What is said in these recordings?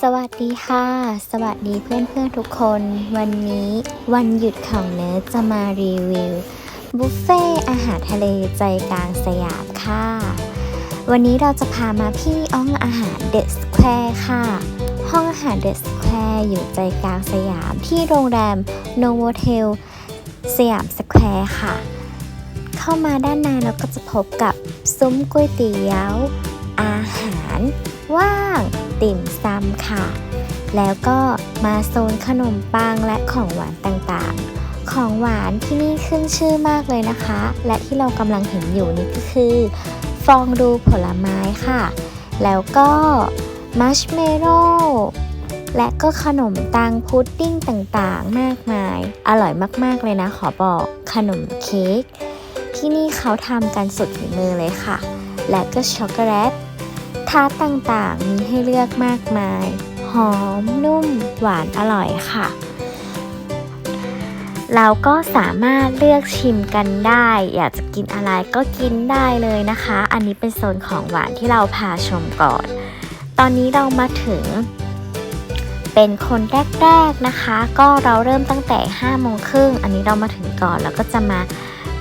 สวัสดีค่ะ สวัสดีเพื่อนๆทุกคน วันนี้วันหยุดของเนิร์ดจะมารีวิวบุฟเฟ่อาหารทะเลใจกลางสยามค่ะ วันนี้เราจะพามาที่อ้องอาหารเดอะสแควร์ค่ะ ห้องอาหารเดอะสแควร์อยู่ใจกลางสยามที่โรงแรมโนโวเทลสยามสแควร์ค่ะ เข้ามาด้านในเราก็จะพบกับซุ้มก๋วยเตี๋ยว อาหารว่าง ติ่มซำค่ะ แล้วก็มาโซนขนมปังและของหวานต่างๆ ของหวานที่นี่ขึ้นชื่อมากเลยนะคะ และที่เรากำลังเห็นอยู่นี่ก็คือ ฟองดูผลไม้ค่ะ แล้วก็มัชเมโล่และก็ขนมตังพุดดิ้งต่างๆ มากมาย อร่อยมากๆเลยนะ ขอบอกขนมเค้กที่นี่เขาทำกันสุดฝีมือเลยค่ะ และก็ช็อกโกแลต ทาร์ตต่างๆ มีให้เลือกมากมาย หอมนุ่มหวานอร่อยค่ะ เราก็สามารถเลือกชิมกันได้ อยากจะกินอะไรก็กินได้เลยนะคะ อันนี้เป็นโซนของหวานที่เราพาชมก่อน ตอนนี้เรามาถึง เป็นคนแรกๆนะคะ ก็เราเริ่มตั้งแต่5โมงครึ่งอันนี้เรามาถึงก่อนแล้วก็จะมา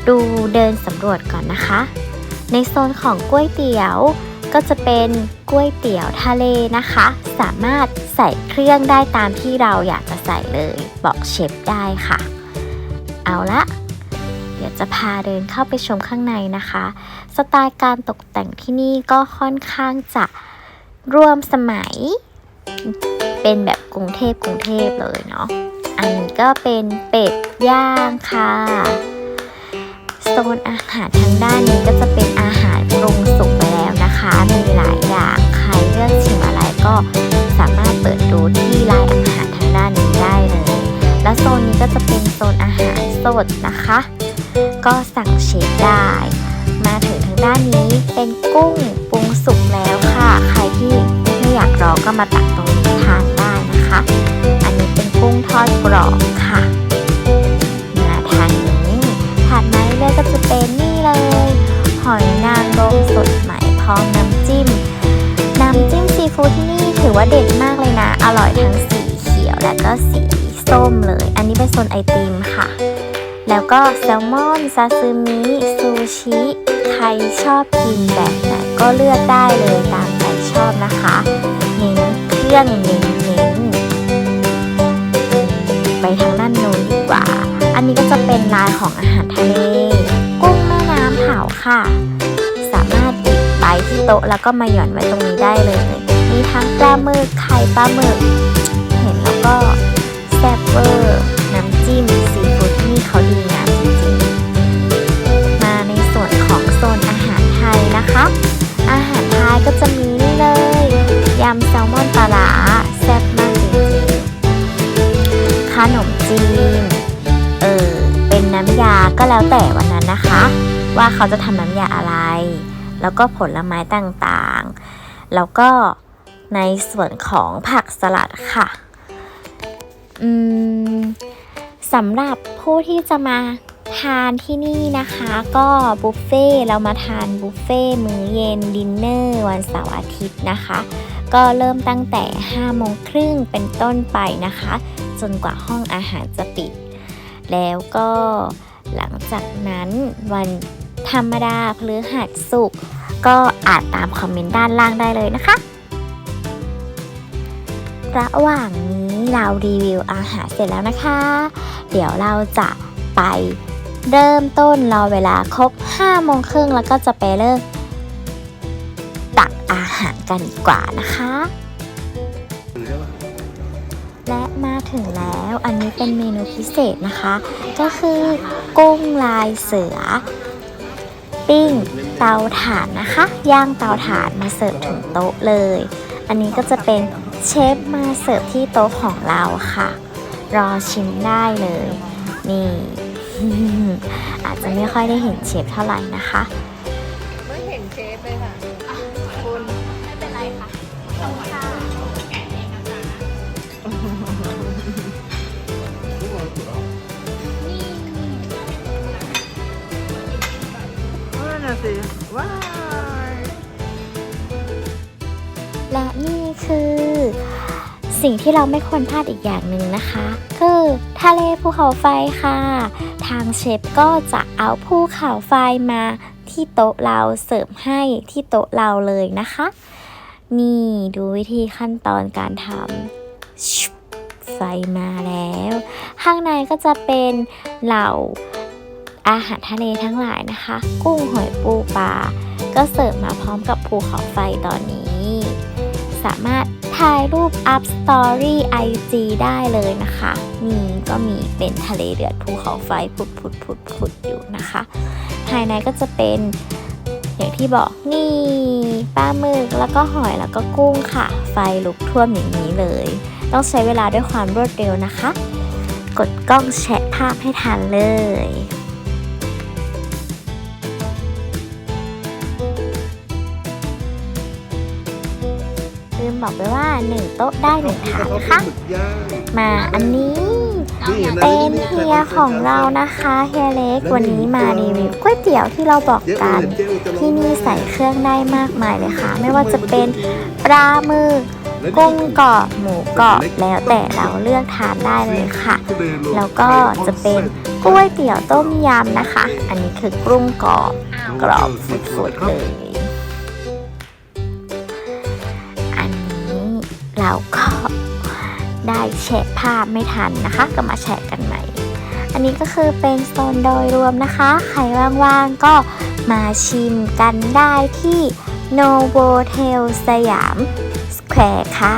ดูเดินสำรวจก่อนนะคะ ในโซนของก๋วยเตี๋ยว ก็จะเป็นก๋วยเตี๋ยวทะเลนะคะ สามารถใส่เครื่องได้ตามที่เราอยากจะใส่เลยบอกเชฟได้ค่ะ เอาละเดี๋ยวจะพาเดินเข้าไปชมข้างในนะคะ สไตล์การตกแต่งที่นี่ก็ค่อนข้างจะร่วมสมัย เป็นแบบกรุงเทพกรุงเทพเลยเนาะอันนี้ก็เป็นเป็ดย่างค่ะโซนอาหารทางด้านนี้ก็จะเป็นอาหารปรุงสุก ก็สามารถเปิดดูที่รายอาหารทางด้านนี้ได้เลย และโซนนี้ก็จะเป็นโซนอาหารสดนะคะ ก็สั่งเชฟได้ มาถึงทางด้านนี้เป็นกุ้งปรุงสุกแล้วค่ะ ใครที่ไม่อยากรอก็มาตักตรงนี้ทานได้นะคะ อันนี้เป็นกุ้งทอดกรอบค่ะมาทางนี้ถัดมาเรื่อยก็จะเป็นนี่เลย หอยนางรมสดใหม่พร้อมน้ำ อว่าเด็ดมากเลยนะ อร่อยทั้งสีเขียวและก็สีส้มเลย อันนี้เป็นโซนไอติมค่ะ แล้วก็แซลมอนซาซิมิซูชิใครชอบกินแบบไหนก็เลือกได้เลยตามใจชอบนะคะเน้นเครื่องเน้นเน้นไปทางด้านโน้นดีกว่า อันนี้ก็จะเป็นลายของอาหารทะเล กุ้งแม่น้ำเผาค่ะ สามารถหยิบไปที่โต๊ะแล้วก็มาหย่อนไว้ตรงนี้ได้เลย มีทั้งปลาหมึกไข่ปลาหมึก เห็นแล้วก็แซ่บเวอร์ น้ำจิ้มซีฟู้ดที่นี่เขาดีงามจริงๆ มาในส่วนของโซนอาหารไทยนะคะ อาหารไทยก็จะมีนี่เลย ยำแซลมอนปลาร้าแซ่บมากจริงๆ ขนมจีน เออ เป็นน้ำยาก็แล้วแต่วันนั้นนะคะ ว่าเขาจะทำน้ำยาอะไร แล้วก็ผลไม้ต่างๆ แล้วก็ ในส่วนของผักสลัดค่ะอืมสำหรับผู้ที่จะมาทานที่นี่นะคะก็บุฟเฟ่ต์เรามาทานบุฟเฟ่ต์มื้อเย็นดินเนอร์วันเสาร์อาทิตย์นะคะ ก็เริ่มตั้งแต่5โมงครึ่งเป็นต้นไปนะคะ จนกว่าห้องอาหารจะปิด แล้วก็หลังจากนั้นวันธรรมดาพฤหัสสุกร์ก็อ่านตามคอมเมนต์ด้านล่างได้เลยนะคะ ระหว่างนี้เรารีวิวอาหารเสร็จแล้วนะคะ เดี๋ยวเราจะไปเริ่มต้นรอเวลาครบ5โมงครึ่งแล้วก็จะไปเริ่มตักอาหารกันดีกว่านะคะ และมาถึงแล้วอันนี้เป็นเมนูพิเศษนะคะ ก็คือกุ้งลายเสือ ปิ้งเตาถ่านนะคะ ย่างเตาถ่านมาเสิร์ฟถึงโต๊ะเลย อันนี้ก็จะเป็นเชฟมาเสิร์ฟที่โต๊ะของเราค่ะ รอชิมได้เลย นี่ อาจจะไม่ค่อยได้เห็นเชฟเท่าไหร่นะคะ ไม่เห็นเชฟเลยค่ะคุณไม่เป็นไรค่ะนั่นน่ะสิว้า สิ่งที่เราไม่ควรพลาดอีกอย่างหนึ่งนะคะ คือทะเลภูเขาไฟค่ะ ทางเชฟก็จะเอาภูเขาไฟมาที่โต๊ะเราเสิร์ฟให้ที่โต๊ะเราเลยนะคะ นี่ดูวิธีขั้นตอนการทำไฟมาแล้ว ข้างในก็จะเป็นเหล่าอาหารทะเลทั้งหลายนะคะ กุ้งหอยปูปลาก็เสิร์ฟมาพร้อมกับภูเขาไฟตอนนี้ สามารถ ถ่ายรูป up story IG ได้เลยนะคะนี่ก็มีเป็นทะเลเดือดภูเขาไฟพุดพุดพุดพุดอยู่นะคะ ภายในก็จะเป็นอย่างที่บอกนี่ปลาหมึกแล้วก็หอยแล้วก็กุ้งค่ะ ไฟลุกท่วมอย่างนี้เลย ต้องใช้เวลาด้วยความรวดเร็วนะคะ กดกล้องแชะภาพให้ทันเลย ลืมบอกไปว่า 1 โต๊ะได้1ถาดนะคะ มาอันนี้เป็นเฮียของเรานะคะเฮียเล็กวันนี้มารีวิวก๋วยเตี๋ยวที่เราบอกกัน ที่นี่ใส่เครื่องได้มากมายเลยค่ะ ไม่ว่าจะเป็นปลาหมึกกุ้งกรอบหมูกรอบแล้วแต่เราเลือกทานได้เลยค่ะ แล้วก็จะเป็นก๋วยเตี๋ยวต้มยำนะคะ อันนี้คือกุ้งกรอบกรอบฟุดๆเลย ราก็ได้แชะภาพไม่ทันนะคะ ก็มาแชะกันใหม่ อันนี้ก็คือเป็นโซนโดยรวมนะคะ ใครว่างๆก็มาชิมกันได้ที่ Novotel สยามสแควร์ค่ะ